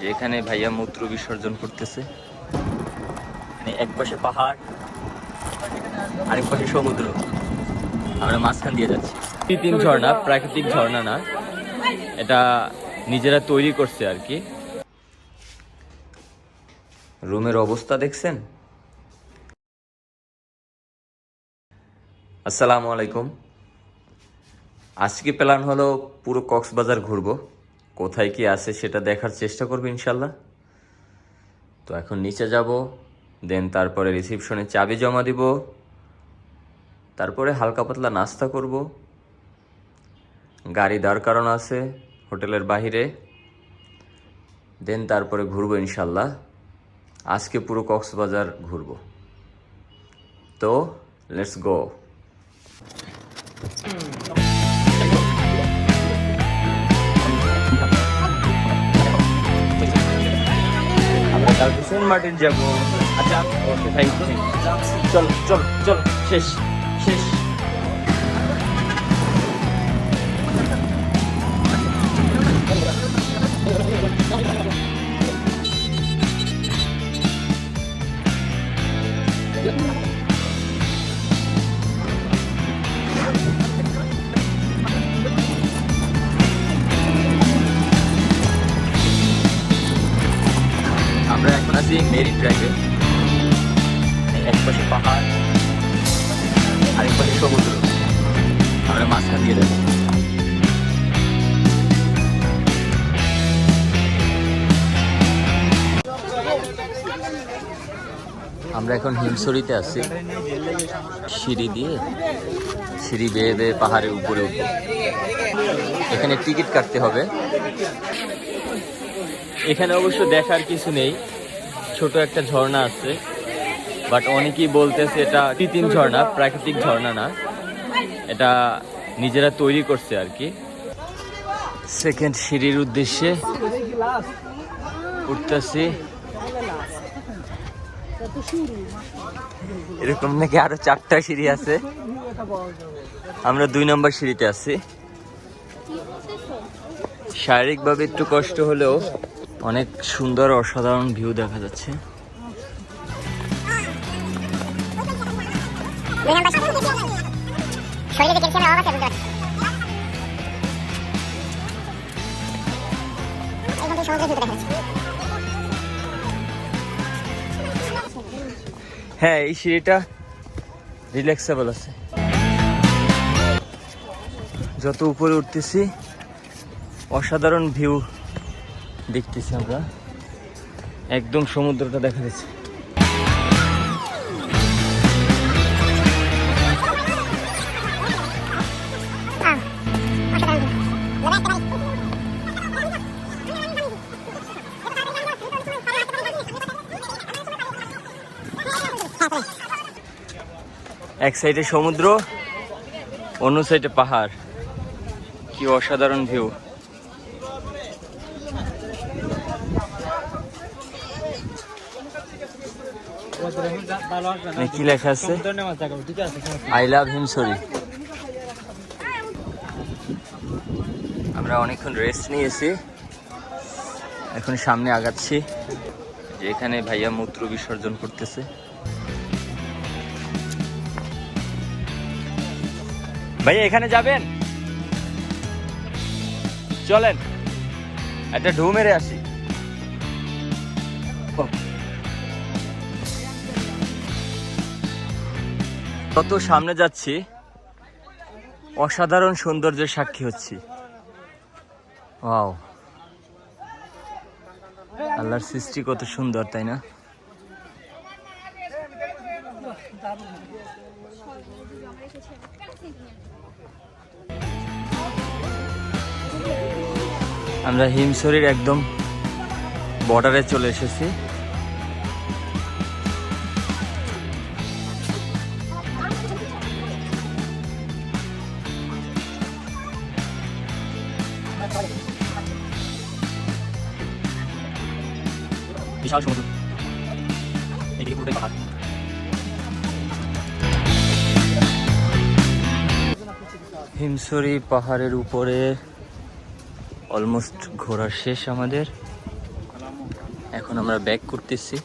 যে এখানে ভাইয়া মূত্র বিসর্জন করতেছে। মানে এক পাশে পাহাড়, আরেক পাশে সমুদ্র। আমরা মাঝখান দিয়ে যাচ্ছি। কৃত্রিম ঝর্ণা, প্রাকৃতিক ঝর্ণা না। এটা নিজেরা তৈরি করছে আর কি। রুমের অবস্থা দেখছেন? আসসালামু আলাইকুম। আজকে প্ল্যান হলো পুরো কক্সবাজার ঘুরবো। কোথায় কি আছে সেটা দেখার চেষ্টা করব ইনশাল্লাহ। তো এখন নিচে যাব, দেন তারপরে রিসিপশনে চাবি জমা দিব, তারপরে হালকা পাতলা নাস্তা করব। গাড়ি দাঁড় কারণ আছে হোটেলের বাহিরে। দেন তারপরে ঘুরবো ইনশাল্লাহ। আজকে পুরো কক্সবাজার ঘুরবো। তো লেটস গো কালকে সেন্ট মার্টিন যাব। আচ্ছা ওকে থ্যাংক ইউ চল চল চল শেষ শেষ। আছি মেরিন ড্রাইভে এক পাশে পাহাড় আরেক পাশে সমুদ্র। আমরা মাঝখান দিয়ে যাচ্ছি আমরা এখন হিমসরিতে আছি। সিঁড়ি দিয়ে, সিঁড়ি বেয়ে বেয়ে পাহাড়ের উপরে উঠবো। এখানে টিকিট কাটতে হবে। এখানে অবশ্য দেখার কিছু নেই। ছোট একটা ঝর্ণা আছে বাট অনেকেই বলতেছে এটা কৃত্রিম ঝর্ণা, প্রাকৃতিক ঝর্ণা না। এটা নিজেরা তৈরি করছে আর কি। সেকেন্ড সিঁড়ির উদ্দেশ্যে উঠতেছি। এরকম নাকি আরও চারটা সিঁড়ি আছে। আমরা দুই নম্বর সিঁড়িতে আছি। শারীরিকভাবে একটু কষ্ট হলেও অনেক সুন্দর অসাধারণ ভিউ দেখা যাচ্ছে। হ্যাঁ এই সিঁড়িটা রিল্যাক্সেবল আছে। যত উপরে উঠতেছি, অসাধারণ ভিউ দেখতেছি আমরা। একদম সমুদ্রটা দেখা যাচ্ছে। এক সাইডে সমুদ্র, অন্য সাইডে পাহাড়। কি অসাধারণ ভিউ কি লেখা আছে? আই লাভ হিম সরি আমরা অনেকক্ষণ রেস্ট নিয়েছি। এখন সামনে আগাচ্ছি যে এখানে ভাইয়া মূত্র বিসর্জন করতেছে। ভাইয়া, এখানে যাবেন? চলেন। একটা ঢু মেরে আসি। কত সামনে যাচ্ছি, অসাধারণ সৌন্দর্যের সাক্ষী হচ্ছি। ওয়াও। আল্লাহর সৃষ্টি কত সুন্দর, তাই না? আমরা হিমসরির একদম বর্ডারে চলে এসেছি। বিশাল সমুদ্র। এদিকে পুরোটাই পাহাড়। হিমসরি পাহাড়ের উপরে অলমোস্ট ঘোরা শেষ আমাদের। এখন আমরা ব্যাক করতেছি।